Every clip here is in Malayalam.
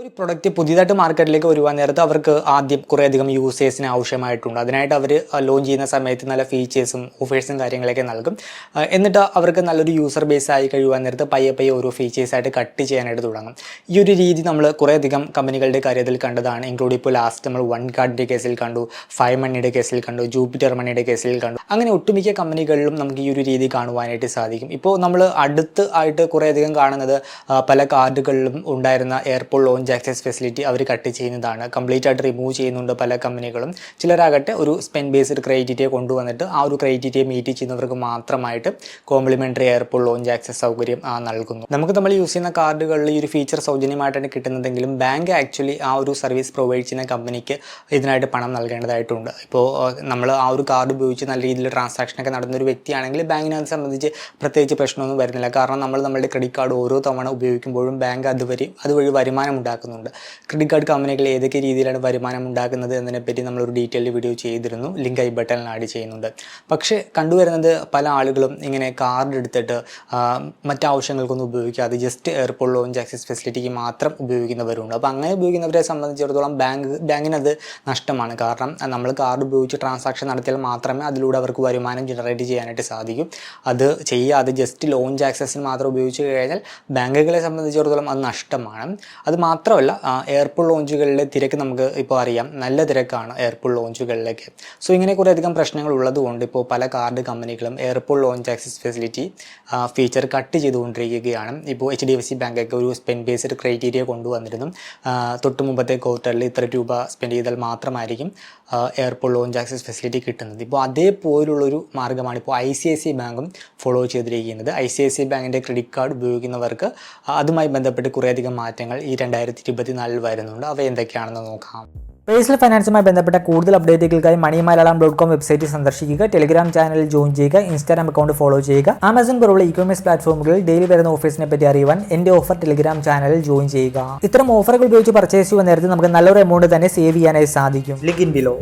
ഒരു പ്രൊഡക്റ്റ് പുതിയതായിട്ട് മാർക്കറ്റിലേക്ക് വരുവാൻ നേരത്ത് അവർക്ക് ആദ്യം കുറേയധികം യൂസേഴ്സിന് ആവശ്യമായിട്ടുണ്ട്. അതിനായിട്ട് അവർ ലോഞ്ച് ചെയ്യുന്ന സമയത്ത് നല്ല ഫീച്ചേഴ്സും ഓഫേഴ്സും കാര്യങ്ങളൊക്കെ നൽകും. എന്നിട്ട് അവർക്ക് നല്ലൊരു യൂസർ ബേസ് ആയി കഴിയുവാൻ നേരത്ത് പയ്യെ പയ്യെ ഓരോ ഫീച്ചേഴ്സായിട്ട് കട്ട് ചെയ്യാനായിട്ട് തുടങ്ങും. ഈ ഒരു രീതി നമ്മൾ കുറേയധികം കമ്പനികളുടെ കാര്യത്തിൽ കണ്ടതാണ്. ഇൻക്ലൂഡ് ഇപ്പോൾ ലാസ്റ്റ് നമ്മൾ വൺ കാർഡിന്റെ കേസിൽ കണ്ടു ഫൈവ് മണിയുടെ കേസിൽ കണ്ടു ജൂപ്പിറ്റർ മണിയുടെ കേസിൽ കണ്ടു. അങ്ങനെ ഒട്ടുമിക്ക കമ്പനികളിലും നമുക്ക് ഈ ഒരു രീതി കാണുവാനായിട്ട് സാധിക്കും. ഇപ്പോൾ നമ്മൾ അടുത്ത് ആയിട്ട് കുറേയധികം കാണുന്നത് പല കാർഡുകളിലും ഉണ്ടായിരുന്ന എയർപോർട്ട് ലോഞ്ച് ആക്സസ് ഫെസിലിറ്റി അവർ കട്ട് ചെയ്യുന്നതാണ്. കംപ്ലീറ്റ് ആയിട്ട് റിമൂവ് ചെയ്യുന്നുണ്ട് പല കമ്പനികളും ചിലരാകട്ടെ ഒരു സ്പെൻ ബേസ്ഡ് ക്രൈറ്റീരിയ കൊണ്ടുവന്നിട്ട് ആ ഒരു ക്രൈറ്റീരിയ മീറ്റ് ചെയ്യുന്നവർക്ക് മാത്രമായിട്ട് കോംപ്ലിമെന്ററി എയർപോൾ ലോഞ്ച് ആക്സസ് സൗകര്യം നൽകുന്നു. നമുക്ക് നമ്മൾ യൂസ് ചെയ്യുന്ന കാർഡുകളിൽ ഈ ഒരു ഫീച്ചർ സൗജന്യമായിട്ടാണ് കിട്ടുന്നതെങ്കിലും ബാങ്ക് ആക്ച്വലി ആ ഒരു സർവീസ് പ്രൊവൈഡ് ചെയ്യുന്ന കമ്പനിക്ക് ഇതിനായിട്ട് പണം നൽകേണ്ടതായിട്ടുണ്ട്. ഇപ്പോൾ നമ്മൾ ആ ഒരു കാർഡ് ഉപയോഗിച്ച് നല്ല രീതിയിൽ ട്രാൻസാക്ഷനൊക്കെ നടന്ന ഒരു വ്യക്തിയാണെങ്കിൽ ബാങ്കിനെ സംബന്ധിച്ച് പ്രത്യേകിച്ച് പ്രശ്നമൊന്നും വരുന്നില്ല. കാരണം നമ്മൾ നമ്മുടെ ക്രെഡിറ്റ് കാർഡ് ഓരോ തവണ ഉപയോഗിക്കുമ്പോഴും ബാങ്ക് അതുവരെ അതുവഴി വരുമാനം ഉണ്ടാക്കുന്നുണ്ട് ക്രെഡിറ്റ് കാർഡ് കമ്പനികൾ ഏതൊക്കെ രീതിയിലാണ് വരുമാനം ഉണ്ടാക്കുന്നത് എന്നതിനെപ്പറ്റി നമ്മളൊരു ഡീറ്റെയിൽഡ് വീഡിയോ ചെയ്തിരുന്നു. ലിങ്ക് ഐ ബട്ടണിൽ ആഡ് ചെയ്യുന്നുണ്ട്. പക്ഷേ കണ്ടുവരുന്നത് പല ആളുകളും ഇങ്ങനെ കാർഡ് എടുത്തിട്ട് മറ്റാവശ്യങ്ങൾക്കൊന്നും ഉപയോഗിക്കാതെ ജസ്റ്റ് എയർപോർട്ട് ലോഞ്ച് ആക്സസ് ഫെസിലിറ്റിക്ക് മാത്രം ഉപയോഗിക്കുന്നവരുണ്ട്. അപ്പോൾ അങ്ങനെ ഉപയോഗിക്കുന്നവരെ സംബന്ധിച്ചിടത്തോളം ബാങ്ക് ബാങ്കിനത് നഷ്ടമാണ്. കാരണം നമ്മൾ കാർഡ് ഉപയോഗിച്ച് ട്രാൻസാക്ഷൻ നടത്തിയാൽ മാത്രമേ അതിലൂടെ അവർക്ക് വരുമാനം ജനറേറ്റ് ചെയ്യാനായിട്ട് സാധിക്കും. അത് ചെയ്യാതെ ജസ്റ്റ് ലോഞ്ച് ആക്സസിന് മാത്രം ഉപയോഗിച്ച് കഴിഞ്ഞാൽ ബാങ്കുകളെ സംബന്ധിച്ചിടത്തോളം അത് നഷ്ടമാണ്. അത് മാത്രമല്ല എയർപോർട്ട് ലോഞ്ചുകളിലെ തിരക്ക് നമുക്ക് ഇപ്പോൾ അറിയാം. നല്ല തിരക്കാണ് എയർപോർട്ട് ലോഞ്ചുകളിലേക്ക് സോ ഇങ്ങനെ കുറേയധികം പ്രശ്നങ്ങൾ ഉള്ളതുകൊണ്ട് ഇപ്പോൾ പല കാർഡ് കമ്പനികളും airport lounge access facility feature cut ചെയ്തുകൊണ്ടിരിക്കുകയാണ്. ഇപ്പോൾ എച്ച് ഡി എഫ് സി ബാങ്കൊക്കെ ഒരു സ്പെൻഡ് ബേസ്ഡ് ക്രൈറ്റീരിയ കൊണ്ടുവന്നിരുന്നു തൊട്ട് മുമ്പത്തെ ക്വാർട്ടറിൽ ഇത്ര രൂപ സ്പെൻഡ് ചെയ്താൽ മാത്രമായിരിക്കും എയർപോൾ ലോഞ്ച് ആക്സസ് ഫെസിലിറ്റി കിട്ടുന്നത്. ഇപ്പോൾ അതേപോലുള്ളൊരു മാർഗമാണ് ഇപ്പോൾ ഐ സി ഐ സി ബാങ്കും ഫോളോ ചെയ്തിരിക്കുന്നത്. ഐ സി ഐ സി ബാങ്കിന്റെ ക്രെഡിറ്റ് കാർഡ് ഉപയോഗിക്കുന്നവർക്ക് അതുമായി ബന്ധപ്പെട്ട് കുറേയധികം മാറ്റങ്ങൾ ഈ രണ്ടായിരത്തി ഇരുപത്തിനാലിൽ വരുന്നുണ്ട്. അവ എന്തൊക്കെയാണെന്ന് നോക്കാം. പേഴ്സണൽ ഫൈനാൻസുമായി ബന്ധപ്പെട്ട കൂടുതൽ അപ്ഡേറ്റുകൾക്കായി money Malayalam dot com website സന്ദർശിക്കുക. ടെലിഗ്രാം ചാനൽ ജോയിൻ ചെയ്യുക. ഇൻസ്റ്റാഗ്രാം അക്കൗണ്ട് ഫോളോ ചെയ്യുക. ആമസോൺ പോലുള്ള ഇ കൊമേഴ്സ് പ്ലാറ്റ്ഫോമുകളിൽ ഡെയിലി വരുന്ന ഓഫീസിനെ പറ്റി അറിയുവാൻ എന്റെ ഓഫർ ടെലിഗ്രാം ചാനലിൽ ജോയിൻ ചെയ്യുക. ഇത്തരം ഓഫറുകൾ ഉപയോഗിച്ച് പർച്ചേസ് ചെയ്യുന്ന നേരത്തെ നമുക്ക് നല്ലൊരു എമൗണ്ട് തന്നെ സേവ് ചെയ്യാനായി സാധിക്കും. Link in below.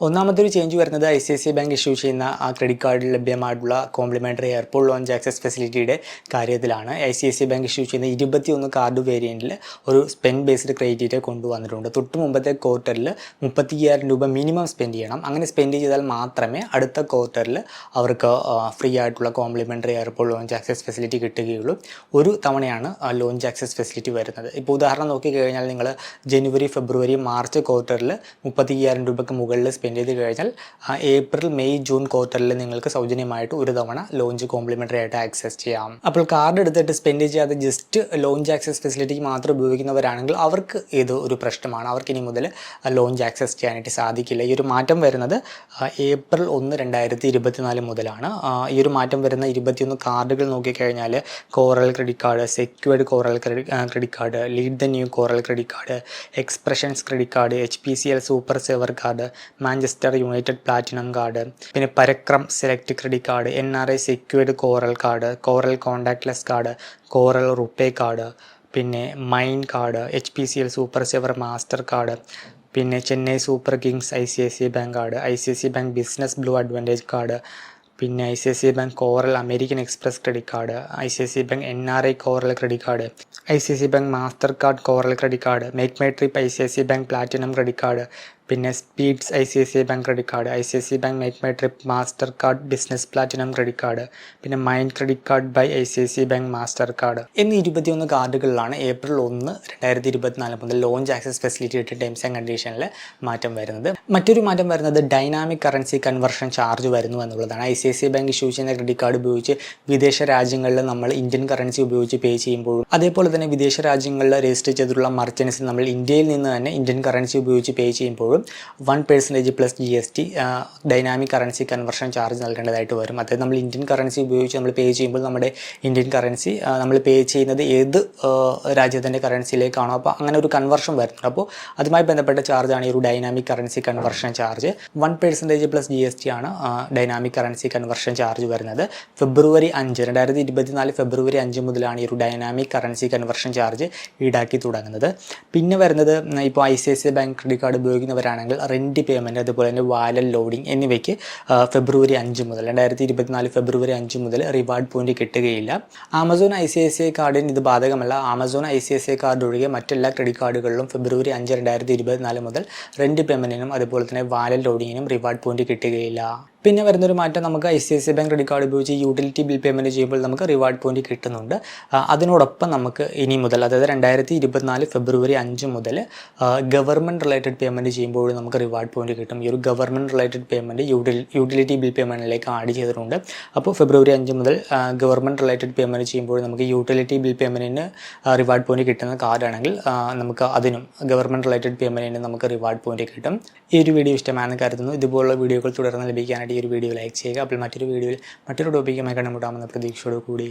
ഒന്നാമത്തെ ഒരു ചേഞ്ച് വരുന്നത് I C I C bank issue ചെയ്യുന്ന ആ ക്രെഡിറ്റ് കാർഡിൽ ലഭ്യമായിട്ടുള്ള കോംപ്ലിമെന്ററി എയർപോർട്ട് ലോഞ്ച് ആക്സസ് ഫെസിലിറ്റിയുടെ കാര്യത്തിലാണ് I C I C bank issue ചെയ്യുന്ന ഇരുപത്തിയൊന്ന് കാർഡ് വേരിയന്റിൽ ഒരു സ്പെൻഡ് ബേസ്ഡ് ക്രെഡിറ്റ് കൊണ്ടുവന്നിട്ടുണ്ട്. തൊട്ട് മുമ്പത്തെ ക്വാർട്ടറിൽ മുപ്പത്തി അയ്യായിരം രൂപ മിനിമം സ്പെൻഡ് ചെയ്യണം. അങ്ങനെ സ്പെൻഡ് ചെയ്താൽ മാത്രമേ അടുത്ത ക്വാർട്ടറിൽ അവർക്ക് ഫ്രീ ആയിട്ടുള്ള complimentary airport lounge access facility കിട്ടുകയുള്ളൂ. ഒരു തവണയാണ് ലോഞ്ച് ആക്സസ് ഫെസിലിറ്റി വരുന്നത്. ഇപ്പോൾ ഉദാഹരണം നോക്കിക്കഴിഞ്ഞാൽ നിങ്ങൾ ജനുവരി ഫെബ്രുവരി മാർച്ച് ക്വാർട്ടറിൽ മുപ്പത്തി അയ്യായിരം രൂപയ്ക്ക് മുകളിൽ സ്പെൻഡ് ചെയ്ത് കഴിഞ്ഞാൽ ഏപ്രിൽ മെയ് ജൂൺ ക്വാർട്ടറിൽ നിങ്ങൾക്ക് സൗജന്യമായിട്ട് ഒരു തവണ ലോഞ്ച് കോംപ്ലിമെന്ററി ആയിട്ട് ആക്സസ് ചെയ്യാം. അപ്പോൾ കാർഡ് എടുത്തിട്ട് സ്പെൻഡ് ചെയ്യാതെ ജസ്റ്റ് ലോഞ്ച് ആക്സസ് ഫെസിലിറ്റിക്ക് മാത്രം ഉപയോഗിക്കുന്നവരാണെങ്കിൽ അവർക്ക് ഇത് ഒരു പ്രശ്നമാണ്. അവർക്ക് ഇനി മുതൽ ലോഞ്ച് ആക്സസ് ചെയ്യാനായിട്ട് സാധിക്കില്ല. ഈ ഒരു മാറ്റം വരുന്നത് ഏപ്രിൽ ഒന്ന് രണ്ടായിരത്തി ഇരുപത്തിനാല് മുതലാണ് ഈ ഒരു മാറ്റം വരുന്ന ഇരുപത്തിയൊന്ന് കാർഡുകൾ നോക്കിക്കഴിഞ്ഞാൽ Coral credit card secured Coral credit card lead the new Coral credit card expressions credit card H P C L super saver card Manchester United platinum card പിന്നെ Parakram select credit card N R I secured Coral card Coral contactless card Coral RuPay card പിന്നെ mine card H P C L super saver master card പിന്നെ Chennai Super Kings I C I C bank card I C I C bank business blue advantage card പിന്നെ I C I C bank Coral American Express credit card I C I C bank N R I Coral credit card I C I C bank master card Coral credit card MakeMyTrip I C I C bank platinum credit card പിന്നെ speeds I C I C I bank credit card I C I C bank MakeMyTrip master card business platinum credit card പിന്നെ mind credit card by I C I C bank master card എന്നീ ഇരുപത്തിയൊന്ന് കാർഡുകളിലാണ് ഏപ്രിൽ ഒന്ന് രണ്ടായിരത്തി ഇരുപത്തിനാല് മുതൽ lounge access facility terms and കണ്ടീഷനിൽ മാറ്റം വരുന്നത്. മറ്റൊരു മാറ്റം വരുന്നത് ഡൈനാമിക് കറൻസി കൺവെർഷൻ ചാർജ് വരുന്നു എന്നുള്ളതാണ്. I C I C bank issue ചെയ്യുന്ന ക്രെഡിറ്റ് കാർഡ് ഉപയോഗിച്ച് വിദേശ രാജ്യങ്ങളിൽ നമ്മൾ ഇന്ത്യൻ കറൻസി ഉപയോഗിച്ച് പേ ചെയ്യുമ്പോഴും അതേപോലെ തന്നെ വിദേശ രാജ്യങ്ങളിൽ രജിസ്റ്റർ ചെയ്തിട്ടുള്ള മർച്ചൻസ് നമ്മൾ ഇന്ത്യയിൽ നിന്ന് തന്നെ ഇന്ത്യൻ കറൻസി ഉപയോഗിച്ച് പേ ചെയ്യുമ്പോഴും one percentage plus G S T dynamic currency conversion charge നൽകേണ്ടതായിട്ട് വരും. അതായത് നമ്മൾ ഇന്ത്യൻ കറൻസി ഉപയോഗിച്ച് നമ്മൾ പേ ചെയ്യുമ്പോൾ നമ്മുടെ ഇന്ത്യൻ കറൻസി നമ്മൾ പേ ചെയ്യുന്നത് ഏത് രാജ്യത്തിന്റെ കറൻസിയിലേക്കാണോ അപ്പോൾ അങ്ങനെ ഒരു കൺവെർഷൻ വരുന്നുണ്ട്. അപ്പോൾ അതുമായി ബന്ധപ്പെട്ട ചാർജാണ് ഈ ഒരു dynamic currency conversion charge one percentage plus G S T ആണ് ഡൈനാമിക് കറൻസി കൺവെർഷൻ ചാർജ് വരുന്നത്. ഫെബ്രുവരി അഞ്ച് രണ്ടായിരത്തി ഇരുപത്തിനാല് ഫെബ്രുവരി അഞ്ച് മുതലാണ് ഈ ഒരു ഡൈനാമിക് കറൻസി കൺവെർഷൻ ചാർജ് ഈടാക്കി തുടങ്ങുന്നത്. പിന്നെ വരുന്നത് ഇപ്പോൾ I C I C bank credit card ഉപയോഗിക്കുന്നവരെ ചെയ്യുന്നവരാണെങ്കിൽ റെന്റ് പേയ്മെന്റ് അതുപോലെ തന്നെ വാലൽ ലോഡിംഗ് എന്നിവയ്ക്ക് ഫെബ്രുവരി അഞ്ച് മുതൽ രണ്ടായിരത്തി ഇരുപത്തിനാല് ഫെബ്രുവരി അഞ്ച് മുതൽ റിവാർഡ് പോയിന്റ് കിട്ടുകയില്ല. Amazon I C I C I കാർഡിന് ഇത് ബാധകമല്ല. Amazon I C I C I card ഒഴികെ മറ്റെല്ലാ ക്രെഡിറ്റ് കാർഡുകളിലും ഫെബ്രുവരി അഞ്ച് രണ്ടായിരത്തി ഇരുപത്തിനാല് മുതൽ റെന്റ് പേയ്മെന്റിനും അതുപോലെ തന്നെ വാലൽ ലോഡിങ്ങിനും റിവാർഡ് പോയിന്റ് കിട്ടുകയില്ല. പിന്നെ വരുന്നൊരു മാറ്റം നമുക്ക് I C I C bank credit card ഉപയോഗിച്ച് യൂട്ടിലിറ്റി ബിൽ പേയ്മെന്റ് ചെയ്യുമ്പോൾ നമുക്ക് റിവാർഡ് പോയിന്റ് കിട്ടുന്നുണ്ട്. അതിനോടൊപ്പം നമുക്ക് ഇനി മുതൽ അതായത് രണ്ടായിരത്തി ഇരുപത്തിനാല് ഫെബ്രുവരി അഞ്ച് മുതൽ ഗവൺമെന്റ് റിലേറ്റഡ് പേയ്മെന്റ് ചെയ്യുമ്പോൾ നമുക്ക് റിവാർഡ് പോയിന്റ് കിട്ടും. ഈ ഒരു government related payment utili utility bill പേയ്മെന്റിലേക്ക് add ചെയ്തിട്ടുണ്ട്. അപ്പോൾ ഫെബ്രുവരി അഞ്ച് മുതൽ ഗവൺമെന്റ് റിലേറ്റഡ് പേയ്മെന്റ് ചെയ്യുമ്പോൾ നമുക്ക് യൂട്ടിലിറ്റി ബിൽ പേയ്മെന്റിന് റിവാർഡ് പോയിന്റ് കിട്ടുന്ന കാർഡാണെങ്കിൽ നമുക്ക് അതിനും ഗവൺമെന്റ് റിലേറ്റഡ് പേയ്മെന്റിന് നമുക്ക് റിവാർഡ് പോയിന്റ് കിട്ടും. ഈ ഒരു വീഡിയോ ഇഷ്ടമാണെന്ന് കരുതുന്നു. ഇതുപോലുള്ള വീഡിയോകൾ തുടർന്ന് ലഭിക്കാനായിട്ട് ഈ ഒരു വീഡിയോ ലൈക്ക് ചെയ്യുക. അപ്പോൾ മറ്റൊരു വീഡിയോയിൽ മറ്റൊരു ടോപ്പിക്കുമായി കണ്ടുമുട്ടാമെന്ന പ്രതീക്ഷയോട് കൂടി